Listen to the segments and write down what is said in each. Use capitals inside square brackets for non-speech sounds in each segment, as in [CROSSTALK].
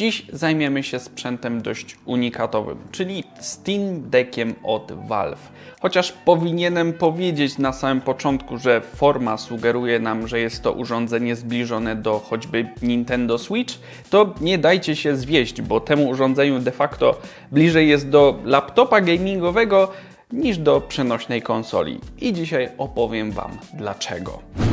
Dziś zajmiemy się sprzętem dość unikatowym, czyli Steam Deckiem od Valve. Chociaż powinienem powiedzieć na samym początku, że forma sugeruje nam, że jest to urządzenie zbliżone do choćby Nintendo Switch, to nie dajcie się zwieść, bo temu urządzeniu de facto bliżej jest do laptopa gamingowego niż do przenośnej konsoli. I dzisiaj opowiem Wam dlaczego.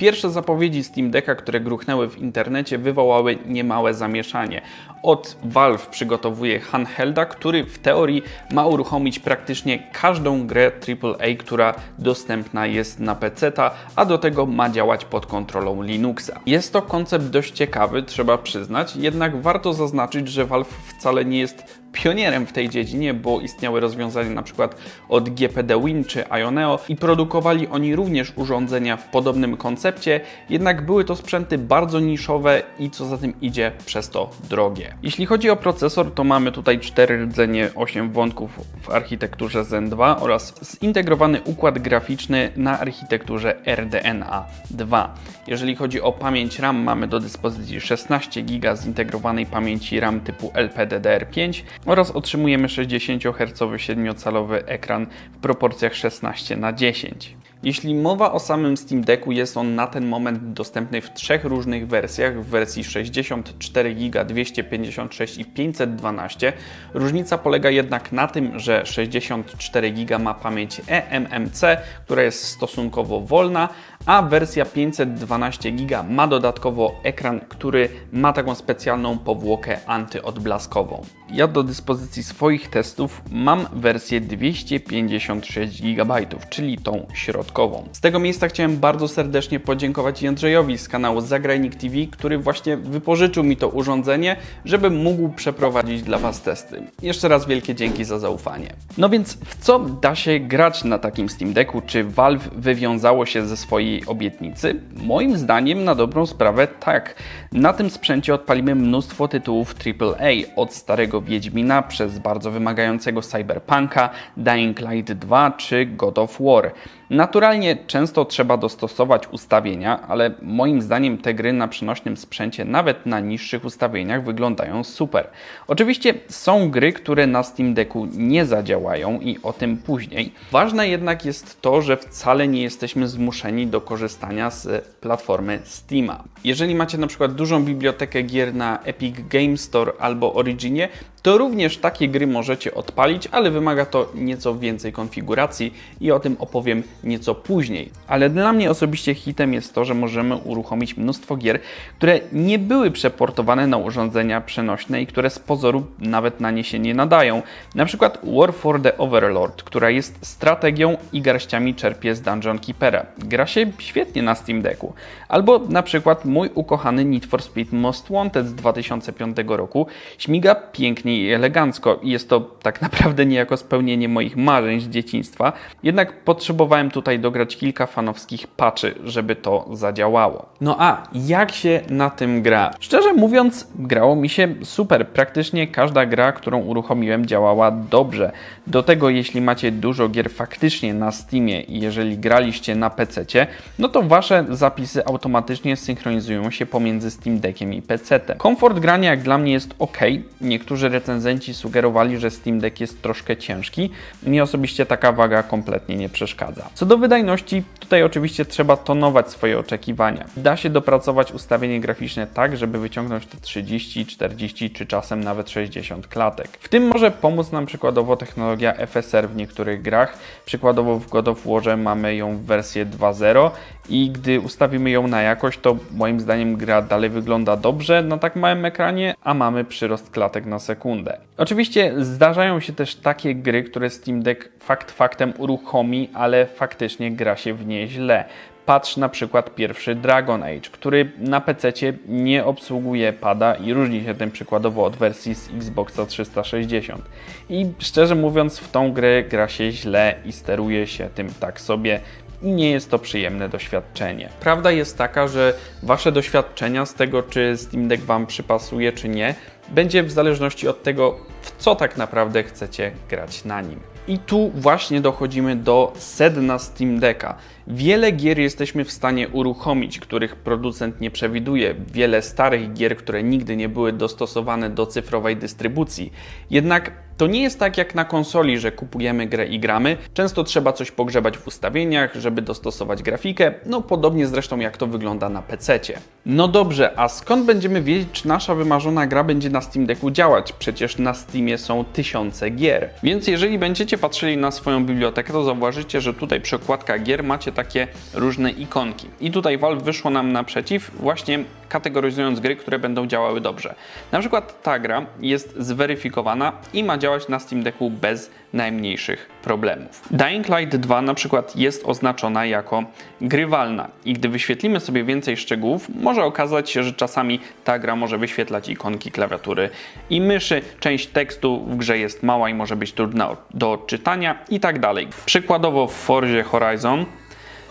Pierwsze zapowiedzi Steam Decka, które gruchnęły w internecie, wywołały niemałe zamieszanie. Od Valve przygotowuje handhelda, który w teorii ma uruchomić praktycznie każdą grę AAA, która dostępna jest na PC, a do tego ma działać pod kontrolą Linuxa. Jest to koncept dość ciekawy, trzeba przyznać, jednak warto zaznaczyć, że Valve wcale nie jest pionierem w tej dziedzinie, bo istniały rozwiązania np. od GPD Win czy Ioneo i produkowali oni również urządzenia w podobnym koncepcie, jednak były to sprzęty bardzo niszowe i co za tym idzie przez to drogie. Jeśli chodzi o procesor, to mamy tutaj 4 rdzenie 8 wątków w architekturze Zen 2 oraz zintegrowany układ graficzny na architekturze RDNA 2. Jeżeli chodzi o pamięć RAM, mamy do dyspozycji 16 GB zintegrowanej pamięci RAM typu LPDDR5 oraz otrzymujemy 60 Hz 7-calowy ekran w proporcjach 16 na 10. Jeśli mowa o samym Steam Decku, jest on na ten moment dostępny w trzech różnych wersjach, w wersji 64 GB, 256 i 512. Różnica polega jednak na tym, że 64 GB ma pamięć eMMC, która jest stosunkowo wolna, a wersja 512 GB ma dodatkowo ekran, który ma taką specjalną powłokę antyodblaskową. Ja do dyspozycji swoich testów mam wersję 256 GB, czyli tą środkową. Z tego miejsca chciałem bardzo serdecznie podziękować Jędrzejowi z kanału Zagrajnik TV, który właśnie wypożyczył mi to urządzenie, żebym mógł przeprowadzić dla Was testy. Jeszcze raz wielkie dzięki za zaufanie. No więc w co da się grać na takim Steam Decku? Czy Valve wywiązało się ze swojej obietnicy? Moim zdaniem na dobrą sprawę tak. Na tym sprzęcie odpalimy mnóstwo tytułów AAA, od starego Wiedźmina przez bardzo wymagającego Cyberpunka, Dying Light 2 czy God of War. Naturalnie często trzeba dostosować ustawienia, ale moim zdaniem te gry na przenośnym sprzęcie, nawet na niższych ustawieniach, wyglądają super. Oczywiście są gry, które na Steam Decku nie zadziałają i o tym później. Ważne jednak jest to, że wcale nie jesteśmy zmuszeni do korzystania z platformy Steama. Jeżeli macie na przykład dużą bibliotekę gier na Epic Game Store albo Originie, to również takie gry możecie odpalić, ale wymaga to nieco więcej konfiguracji i o tym opowiem nieco później. Ale dla mnie osobiście hitem jest to, że możemy uruchomić mnóstwo gier, które nie były przeportowane na urządzenia przenośne i które z pozoru nawet na nie się nie nadają. Na przykład War for the Overlord, która jest strategią i garściami czerpie z Dungeon Keepera. Gra się świetnie na Steam Decku. Albo na przykład mój ukochany Need for Speed Most Wanted z 2005 roku śmiga pięknie i elegancko i jest to tak naprawdę niejako spełnienie moich marzeń z dzieciństwa. Jednak potrzebowałem tutaj dograć kilka fanowskich patchy, żeby to zadziałało. No a jak się na tym gra? Szczerze mówiąc, grało mi się super. Praktycznie każda gra, którą uruchomiłem, działała dobrze. Do tego, jeśli macie dużo gier faktycznie na Steamie i jeżeli graliście na PC, no to wasze zapisy automatycznie synchronizują się pomiędzy Steam Deckiem i PC. Komfort grania jak dla mnie jest ok. Niektórzy recenzenci sugerowali, że Steam Deck jest troszkę ciężki. Mi osobiście taka waga kompletnie nie przeszkadza. Co do wydajności, tutaj oczywiście trzeba tonować swoje oczekiwania. Da się dopracować ustawienie graficzne tak, żeby wyciągnąć te 30, 40 czy czasem nawet 60 klatek. W tym może pomóc nam przykładowo technologia FSR w niektórych grach. Przykładowo w God of War mamy ją w wersję 2.0 i gdy ustawimy ją na jakość, to moim zdaniem gra dalej wygląda dobrze na tak małym ekranie, a mamy przyrost klatek na sekundę. Oczywiście zdarzają się też takie gry, które Steam Deck fakt faktem uruchomi, ale faktycznie gra się w nie źle. Patrz na przykład pierwszy Dragon Age, który na PC nie obsługuje pada i różni się tym przykładowo od wersji z Xboxa 360. I szczerze mówiąc, w tą grę gra się źle i steruje się tym tak sobie i nie jest to przyjemne doświadczenie. Prawda jest taka, że Wasze doświadczenia z tego, czy Steam Deck Wam przypasuje, czy nie, będzie w zależności od tego, w co tak naprawdę chcecie grać na nim. I tu właśnie dochodzimy do sedna Steam Decka. Wiele gier jesteśmy w stanie uruchomić, których producent nie przewiduje. Wiele starych gier, które nigdy nie były dostosowane do cyfrowej dystrybucji. Jednak to nie jest tak jak na konsoli, że kupujemy grę i gramy. Często trzeba coś pogrzebać w ustawieniach, żeby dostosować grafikę. No podobnie zresztą jak to wygląda na PC. No dobrze, a skąd będziemy wiedzieć, czy nasza wymarzona gra będzie na Steam Decku działać? Przecież na Steamie są tysiące gier. Więc jeżeli będziecie patrzyli na swoją bibliotekę, to zauważycie, że tutaj przy okładkach gier macie takie różne ikonki. I tutaj Valve wyszło nam naprzeciw, właśnie kategoryzując gry, które będą działały dobrze. Na przykład ta gra jest zweryfikowana i ma działać na Steam Decku bez najmniejszych problemów. Dying Light 2 na przykład jest oznaczona jako grywalna i gdy wyświetlimy sobie więcej szczegółów, może okazać się, że czasami ta gra może wyświetlać ikonki klawiatury i myszy, część tekstu w grze jest mała i może być trudna do odczytania i tak dalej. Przykładowo w Forzie Horizon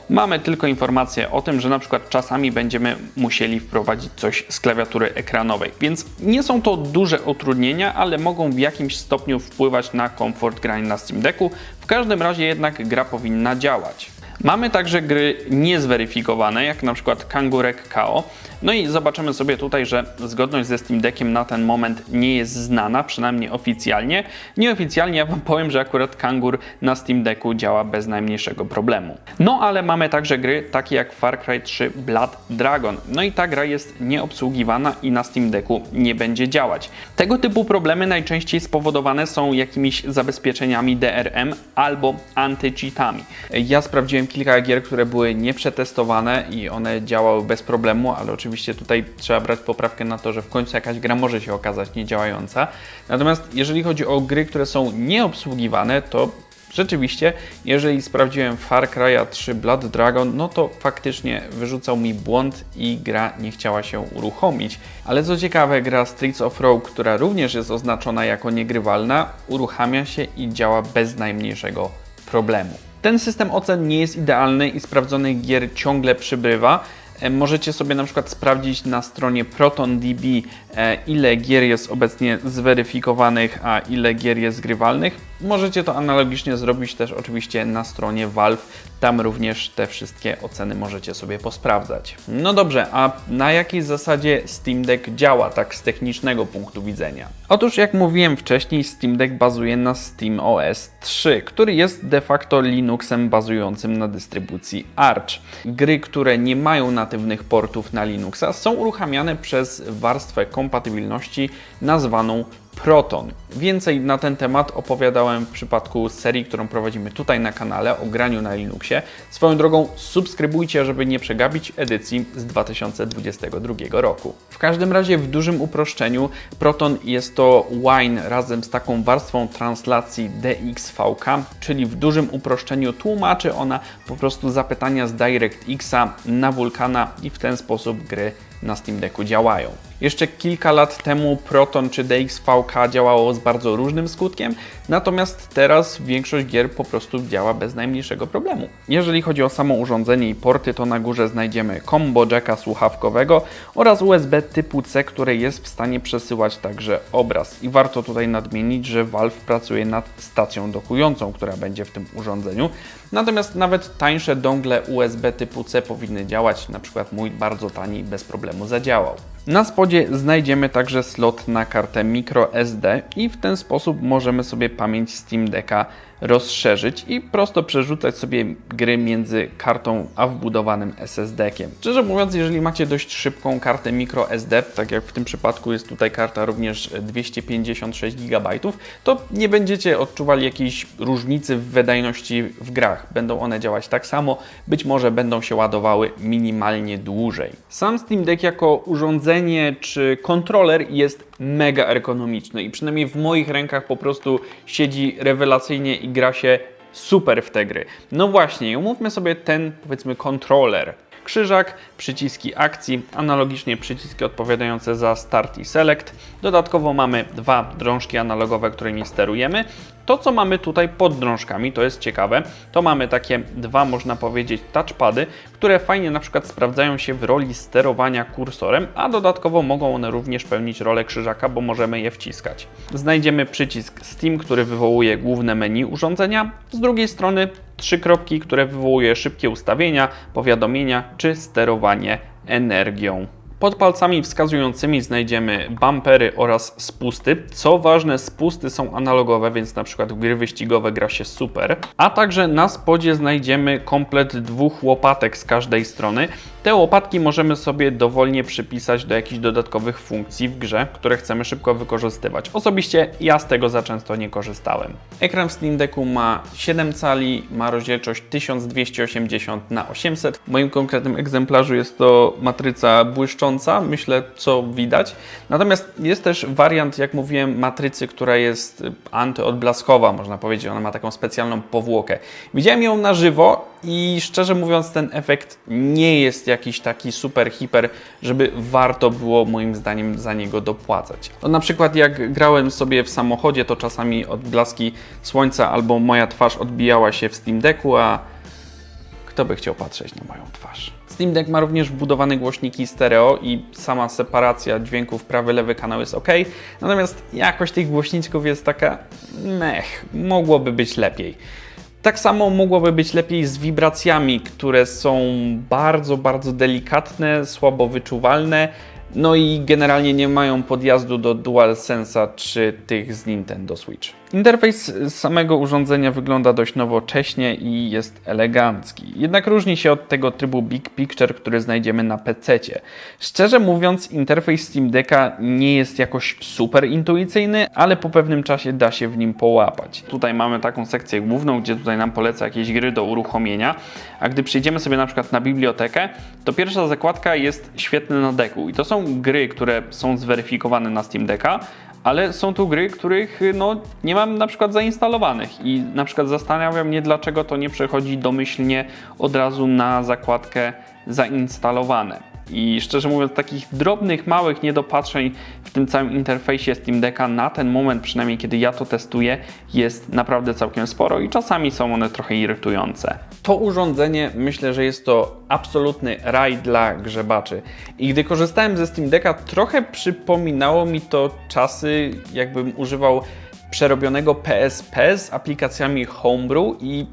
Mamy tylko informację o tym, że na przykład czasami będziemy musieli wprowadzić coś z klawiatury ekranowej, więc nie są to duże utrudnienia, ale mogą w jakimś stopniu wpływać na komfort grania na Steam Decku. W każdym razie jednak gra powinna działać. Mamy także gry niezweryfikowane, jak na przykład Kangurek KO. No i zobaczymy sobie tutaj, że zgodność ze Steam Deckiem na ten moment nie jest znana, przynajmniej oficjalnie. Nieoficjalnie ja Wam powiem, że akurat Kangur na Steam Decku działa bez najmniejszego problemu. No ale mamy także gry takie jak Far Cry 3 Blood Dragon. No i ta gra jest nieobsługiwana i na Steam Decku nie będzie działać. Tego typu problemy najczęściej spowodowane są jakimiś zabezpieczeniami DRM albo anty-cheatami. Ja sprawdziłem kilka gier, które były nieprzetestowane i one działały bez problemu, ale oczywiście tutaj trzeba brać poprawkę na to, że w końcu jakaś gra może się okazać niedziałająca. Natomiast jeżeli chodzi o gry, które są nieobsługiwane, to Rzeczywiście, jeżeli sprawdziłem Far Cry 3 Blood Dragon, no to faktycznie wyrzucał mi błąd i gra nie chciała się uruchomić. Ale co ciekawe, gra Streets of Rogue, która również jest oznaczona jako niegrywalna, uruchamia się i działa bez najmniejszego problemu. Ten system ocen nie jest idealny i sprawdzonych gier ciągle przybywa. E, możecie sobie na przykład sprawdzić na stronie ProtonDB, e, ile gier jest obecnie zweryfikowanych, a ile gier jest grywalnych. Możecie to analogicznie zrobić też oczywiście na stronie Valve. Tam również te wszystkie oceny możecie sobie posprawdzać. No dobrze, a na jakiej zasadzie Steam Deck działa tak z technicznego punktu widzenia? Otóż jak mówiłem wcześniej, Steam Deck bazuje na Steam OS 3, który jest de facto Linuxem bazującym na dystrybucji Arch. Gry, które nie mają natywnych portów na Linuxa są uruchamiane przez warstwę kompatybilności nazwaną Proton. Więcej na ten temat opowiadałem w przypadku serii, którą prowadzimy tutaj na kanale o graniu na Linuxie. Swoją drogą subskrybujcie, żeby nie przegapić edycji z 2022 roku. W każdym razie w dużym uproszczeniu Proton jest to Wine razem z taką warstwą translacji DXVK, czyli w dużym uproszczeniu tłumaczy ona po prostu zapytania z DirectXa na Vulkana i w ten sposób gry na Steam Decku działają. Jeszcze kilka lat temu Proton czy DXVK działało z bardzo różnym skutkiem, natomiast teraz większość gier po prostu działa bez najmniejszego problemu. Jeżeli chodzi o samo urządzenie i porty, to na górze znajdziemy combo jacka słuchawkowego oraz USB typu C, które jest w stanie przesyłać także obraz. I warto tutaj nadmienić, że Valve pracuje nad stacją dokującą, która będzie w tym urządzeniu. Natomiast nawet tańsze dongle USB typu C powinny działać, na przykład mój bardzo tani bez problemu zadziałał. Na spodzie znajdziemy także slot na kartę microSD i w ten sposób możemy sobie pamięć Steam Decka rozszerzyć i prosto przerzucać sobie gry między kartą a wbudowanym SSD-kiem. Szczerze mówiąc, jeżeli macie dość szybką kartę microSD, tak jak w tym przypadku jest tutaj karta również 256 GB, to nie będziecie odczuwali jakiejś różnicy w wydajności w grach. Będą one działać tak samo, być może będą się ładowały minimalnie dłużej. Sam Steam Deck jako urządzenie czy kontroler jest mega ergonomiczny i przynajmniej w moich rękach po prostu siedzi rewelacyjnie i gra się super w te gry. No właśnie, umówmy sobie ten powiedzmy kontroler. Krzyżak, przyciski akcji, analogicznie przyciski odpowiadające za start i select. Dodatkowo mamy dwa drążki analogowe, którymi sterujemy. To, co mamy tutaj pod drążkami, to jest ciekawe, to mamy takie dwa, można powiedzieć, touchpady, które fajnie na przykład sprawdzają się w roli sterowania kursorem, a dodatkowo mogą one również pełnić rolę krzyżaka, bo możemy je wciskać. Znajdziemy przycisk Steam, który wywołuje główne menu urządzenia, z drugiej strony trzy kropki, które wywołuje szybkie ustawienia, powiadomienia czy sterowanie energią. Pod palcami wskazującymi znajdziemy bumpery oraz spusty. Co ważne, spusty są analogowe, więc na przykład w gry wyścigowe gra się super. A także na spodzie znajdziemy komplet dwóch łopatek z każdej strony. Te łopatki możemy sobie dowolnie przypisać do jakichś dodatkowych funkcji w grze, które chcemy szybko wykorzystywać. Osobiście ja z tego za często nie korzystałem. Ekran w Steam Decku ma 7 cali, ma rozdzielczość 1280 na 800. W moim konkretnym egzemplarzu jest to matryca błyszcząca, myślę co widać. Natomiast jest też wariant, jak mówiłem, matrycy, która jest antyodblaskowa, można powiedzieć. Ona ma taką specjalną powłokę. Widziałem ją na żywo i szczerze mówiąc ten efekt nie jest jakiś taki super, hiper, żeby warto było moim zdaniem za niego dopłacać. To na przykład jak grałem sobie w samochodzie, to czasami odblaski słońca albo moja twarz odbijała się w Steam Decku, a kto by chciał patrzeć na moją twarz? Steam Deck ma również wbudowane głośniki stereo i sama separacja dźwięków prawy, lewy kanał jest ok. Natomiast jakość tych głośniczków jest taka mech, mogłoby być lepiej. Tak samo mogłoby być lepiej z wibracjami, które są bardzo, bardzo delikatne, słabo wyczuwalne, no i generalnie nie mają podjazdu do DualSense'a czy tych z Nintendo Switch. Interfejs samego urządzenia wygląda dość nowocześnie i jest elegancki. Jednak różni się od tego trybu Big Picture, który znajdziemy na PC. Szczerze mówiąc, interfejs Steam Decka nie jest jakoś super intuicyjny, ale po pewnym czasie da się w nim połapać. Tutaj mamy taką sekcję główną, gdzie tutaj nam poleca jakieś gry do uruchomienia, a gdy przejdziemy sobie na przykład na bibliotekę, to pierwsza zakładka jest świetna na deku i to są gry, które są zweryfikowane na Steam Decka, ale są tu gry, których no, nie mam na przykład zainstalowanych i na przykład zastanawiam mnie, dlaczego to nie przechodzi domyślnie od razu na zakładkę zainstalowane. I szczerze mówiąc, takich drobnych, małych niedopatrzeń w tym całym interfejsie Steam Decka na ten moment, przynajmniej kiedy ja to testuję, jest naprawdę całkiem sporo i czasami są one trochę irytujące. To urządzenie myślę, że jest to absolutny raj dla grzebaczy. I gdy korzystałem ze Steam Decka, trochę przypominało mi to czasy, jakbym używał przerobionego PSP z aplikacjami Homebrew i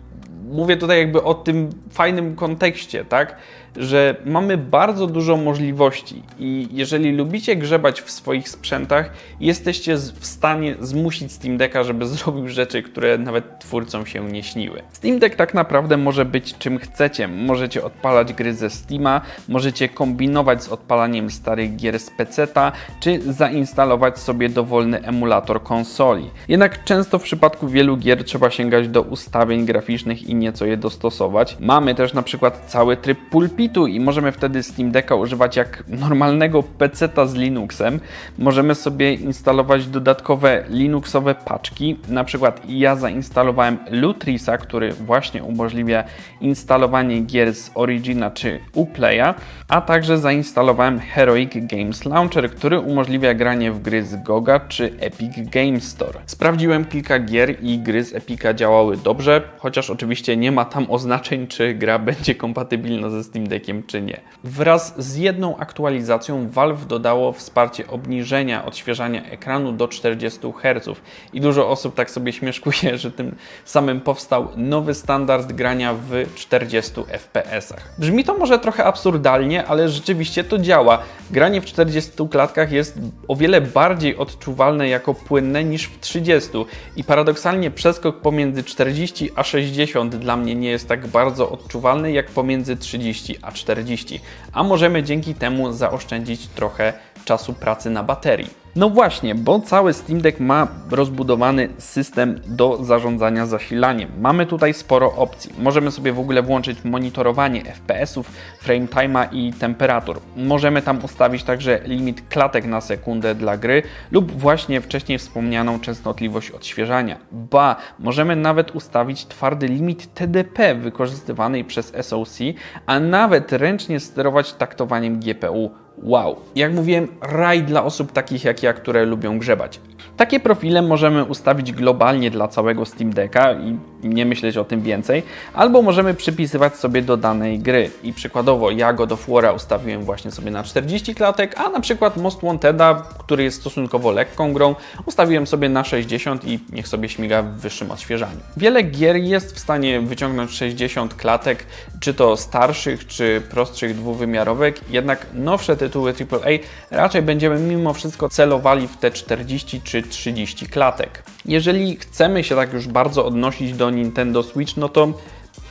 mówię tutaj jakby o tym fajnym kontekście, tak? Że mamy bardzo dużo możliwości i jeżeli lubicie grzebać w swoich sprzętach, jesteście w stanie zmusić Steam Decka, żeby [LAUGHS] zrobił rzeczy, które nawet twórcom się nie śniły. Steam Deck tak naprawdę może być czym chcecie. Możecie odpalać gry ze Steama, możecie kombinować z odpalaniem starych gier z PC-ta, czy zainstalować sobie dowolny emulator konsoli. Jednak często w przypadku wielu gier trzeba sięgać do ustawień graficznych i nieco je dostosować. Mamy też na przykład cały tryb pulpit i możemy wtedy Steam Decka używać jak normalnego peceta z Linuxem. Możemy sobie instalować dodatkowe Linuxowe paczki. Na przykład ja zainstalowałem Lutrisa, który właśnie umożliwia instalowanie gier z Origina czy Uplaya, a także zainstalowałem Heroic Games Launcher, który umożliwia granie w gry z Goga czy Epic Games Store. Sprawdziłem kilka gier i gry z Epica działały dobrze, chociaż oczywiście nie ma tam oznaczeń, czy gra będzie kompatybilna ze Steam Deckiem czy nie. Wraz z jedną aktualizacją Valve dodało wsparcie obniżenia odświeżania ekranu do 40 Hz i dużo osób tak sobie śmieszkuje, że tym samym powstał nowy standard grania w 40 fps. Brzmi to może trochę absurdalnie, ale rzeczywiście to działa. Granie w 40 klatkach jest o wiele bardziej odczuwalne jako płynne niż w 30 i paradoksalnie przeskok pomiędzy 40 a 60 dla mnie nie jest tak bardzo odczuwalny jak pomiędzy 30 a 40, a możemy dzięki temu zaoszczędzić trochę czasu pracy na baterii. No właśnie, bo cały Steam Deck ma rozbudowany system do zarządzania zasilaniem. Mamy tutaj sporo opcji. Możemy sobie w ogóle włączyć monitorowanie FPS-ów, frame time'a i temperatur. Możemy tam ustawić także limit klatek na sekundę dla gry lub właśnie wcześniej wspomnianą częstotliwość odświeżania. Ba, możemy nawet ustawić twardy limit TDP wykorzystywanej przez SoC, a nawet ręcznie sterować taktowaniem GPU wow. Jak mówiłem, raj dla osób takich jak ja, które lubią grzebać. Takie profile możemy ustawić globalnie dla całego Steam Decka i nie myśleć o tym więcej, albo możemy przypisywać sobie do danej gry. I przykładowo ja God of War'a ustawiłem właśnie sobie na 40 klatek, a na przykład Most Wanted'a, który jest stosunkowo lekką grą, ustawiłem sobie na 60 i niech sobie śmiga w wyższym odświeżaniu. Wiele gier jest w stanie wyciągnąć 60 klatek, czy to starszych, czy prostszych dwuwymiarowek, jednak nowsze tytuły AAA raczej będziemy mimo wszystko celowali w te 40 czy 30 klatek. Jeżeli chcemy się tak już bardzo odnosić do Nintendo Switch, no to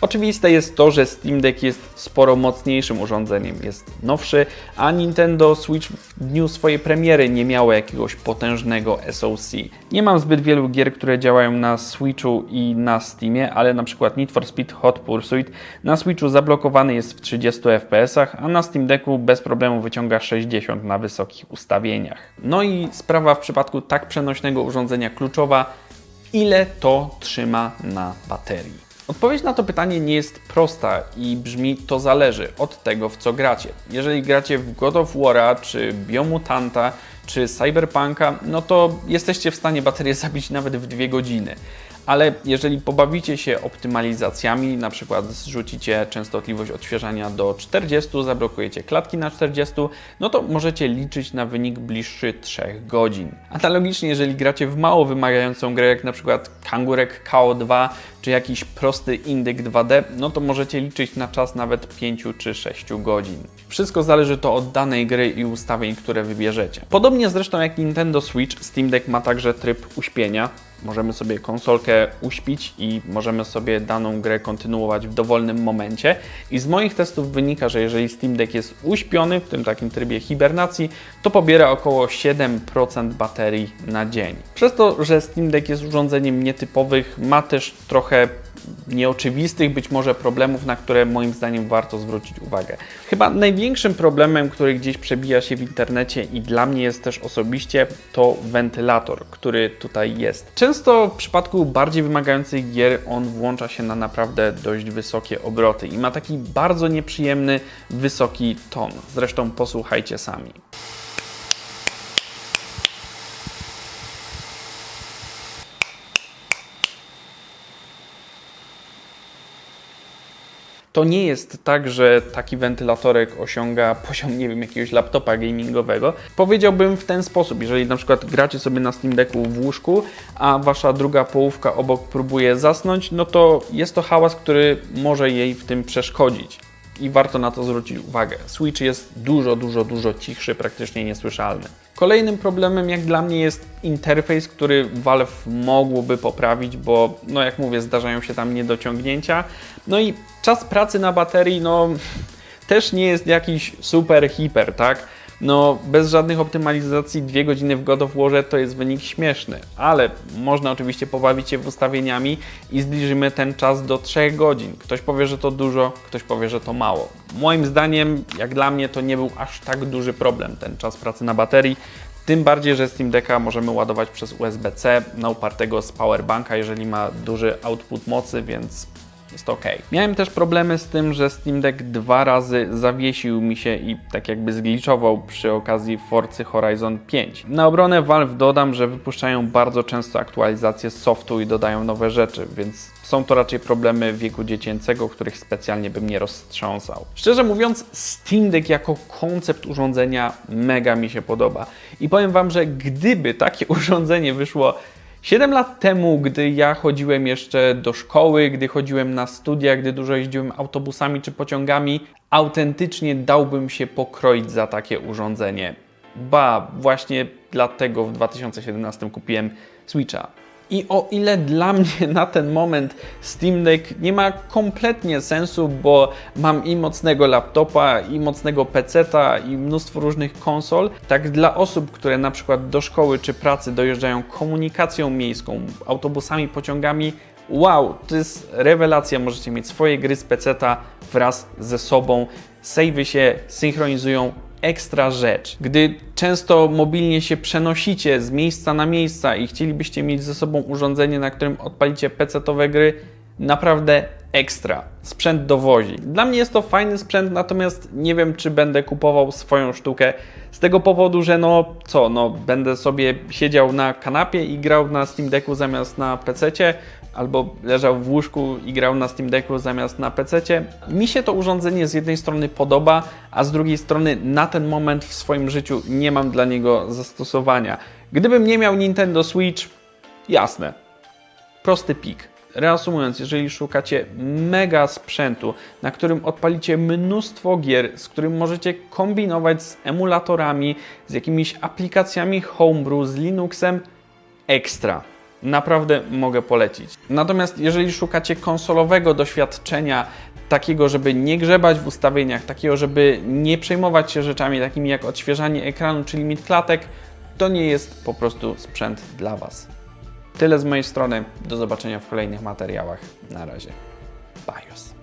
Oczywiste jest to, że Steam Deck jest sporo mocniejszym urządzeniem, jest nowszy, a Nintendo Switch w dniu swojej premiery nie miało jakiegoś potężnego SoC. Nie mam zbyt wielu gier, które działają na Switchu i na Steamie, ale na przykład Need for Speed Hot Pursuit na Switchu zablokowany jest w 30 fps, a na Steam Decku bez problemu wyciąga 60 na wysokich ustawieniach. No i sprawa w przypadku tak przenośnego urządzenia kluczowa, ile to trzyma na baterii. Odpowiedź na to pytanie nie jest prosta i brzmi to zależy od tego, w co gracie. Jeżeli gracie w God of War'a, czy Biomutanta, czy Cyberpunka, no to jesteście w stanie baterię [LAUGHS] zabić nawet w dwie godziny ale jeżeli pobawicie się optymalizacjami, na przykład zrzucicie częstotliwość odświeżania do 40, zablokujecie klatki na 40, no to możecie liczyć na wynik bliższy 3 godzin. Analogicznie, jeżeli gracie w mało wymagającą grę, jak na przykład Kangurek KO2 czy jakiś prosty Indyk 2D, no to możecie liczyć na czas nawet 5 czy 6 godzin. Wszystko zależy to od danej gry i ustawień, które wybierzecie. Podobnie zresztą jak Nintendo Switch, Steam Deck ma także tryb uśpienia, Możemy sobie konsolkę uśpić i możemy sobie daną grę kontynuować w dowolnym momencie. I z moich testów wynika, że jeżeli Steam Deck jest uśpiony w tym takim trybie hibernacji, to pobiera około 7% baterii na dzień. Przez to, że Steam Deck jest urządzeniem nietypowych, ma też trochę nieoczywistych być może problemów, na które moim zdaniem warto zwrócić uwagę. Chyba największym problemem, który gdzieś przebija się w internecie i dla mnie jest też osobiście, to wentylator, który tutaj jest. Często w przypadku bardziej wymagających gier on włącza się na naprawdę dość wysokie obroty i ma taki bardzo nieprzyjemny, wysoki ton. Zresztą posłuchajcie sami. To nie jest tak, że taki wentylatorek osiąga poziom, nie wiem, jakiegoś laptopa gamingowego. Powiedziałbym w ten sposób, jeżeli na przykład gracie sobie na Steam Decku w łóżku, a wasza druga połówka obok próbuje zasnąć, no to jest to hałas, który może jej w tym przeszkodzić i warto na to zwrócić uwagę. Switch jest dużo, dużo, dużo cichszy, praktycznie niesłyszalny. Kolejnym problemem jak dla mnie jest interfejs, który Valve mogłoby poprawić, bo no jak mówię, zdarzają się tam niedociągnięcia. No i czas pracy na baterii, no też nie jest jakiś super hiper, tak? No, bez żadnych optymalizacji, dwie godziny w God of War to jest wynik śmieszny, ale można oczywiście pobawić się w ustawieniami i zbliżymy ten czas do 3 godzin. Ktoś powie, że to dużo, ktoś powie, że to mało. Moim zdaniem, jak dla mnie, to nie był aż tak duży problem ten czas pracy na baterii. Tym bardziej, że Steam Decka możemy ładować przez USB-C na upartego z powerbanka, jeżeli ma duży output mocy, więc jest ok. Miałem też problemy z tym, że Steam Deck dwa razy zawiesił mi się i tak jakby zgliczował przy okazji Forcy Horizon 5. Na obronę Valve dodam, że wypuszczają bardzo często aktualizacje softu i dodają nowe rzeczy, więc są to raczej problemy wieku dziecięcego, których specjalnie bym nie roztrząsał. Szczerze mówiąc, Steam Deck jako koncept urządzenia mega mi się podoba. I powiem Wam, że gdyby takie [LAUGHS] urządzenie wyszło 7 lat temu, gdy ja chodziłem jeszcze do szkoły, gdy chodziłem na studia, gdy dużo jeździłem autobusami czy pociągami, autentycznie dałbym się pokroić za takie urządzenie. Ba, właśnie dlatego w 2017 kupiłem Switcha. I o ile dla [LAUGHS] mnie na ten moment Steam Deck nie ma kompletnie sensu, bo mam i mocnego laptopa, i mocnego peceta, i mnóstwo różnych konsol, tak dla osób, które na przykład do szkoły czy pracy dojeżdżają komunikacją miejską, autobusami, pociągami, wow, to jest rewelacja, możecie mieć swoje gry z peceta wraz ze sobą, savey się synchronizują ekstra rzecz. Gdy często mobilnie się przenosicie z miejsca na miejsca i chcielibyście mieć ze sobą urządzenie, na którym odpalicie PC-owe gry, Naprawdę ekstra. Sprzęt dowozi. Dla mnie jest to fajny sprzęt, natomiast nie wiem, czy będę kupował swoją sztukę. Z tego powodu, że no co, no będę sobie siedział na kanapie i grał na Steam Decku zamiast na PC, albo leżał w łóżku i grał na Steam Decku zamiast na PC. Mi się to urządzenie z jednej strony podoba, a z drugiej strony na ten moment w swoim życiu nie mam dla niego zastosowania. Gdybym nie miał Nintendo Switch, jasne, prosty pik. Reasumując, jeżeli szukacie mega sprzętu, na którym odpalicie mnóstwo gier, z którym możecie kombinować z emulatorami, z jakimiś aplikacjami homebrew, z Linuxem, ekstra. Naprawdę mogę polecić. Natomiast jeżeli szukacie konsolowego doświadczenia, takiego, żeby nie grzebać w ustawieniach, takiego, żeby nie przejmować się rzeczami takimi jak odświeżanie ekranu czy limit klatek, to nie jest po prostu sprzęt dla Was. Tyle z mojej strony. Do zobaczenia w kolejnych materiałach. Na razie. Bajos.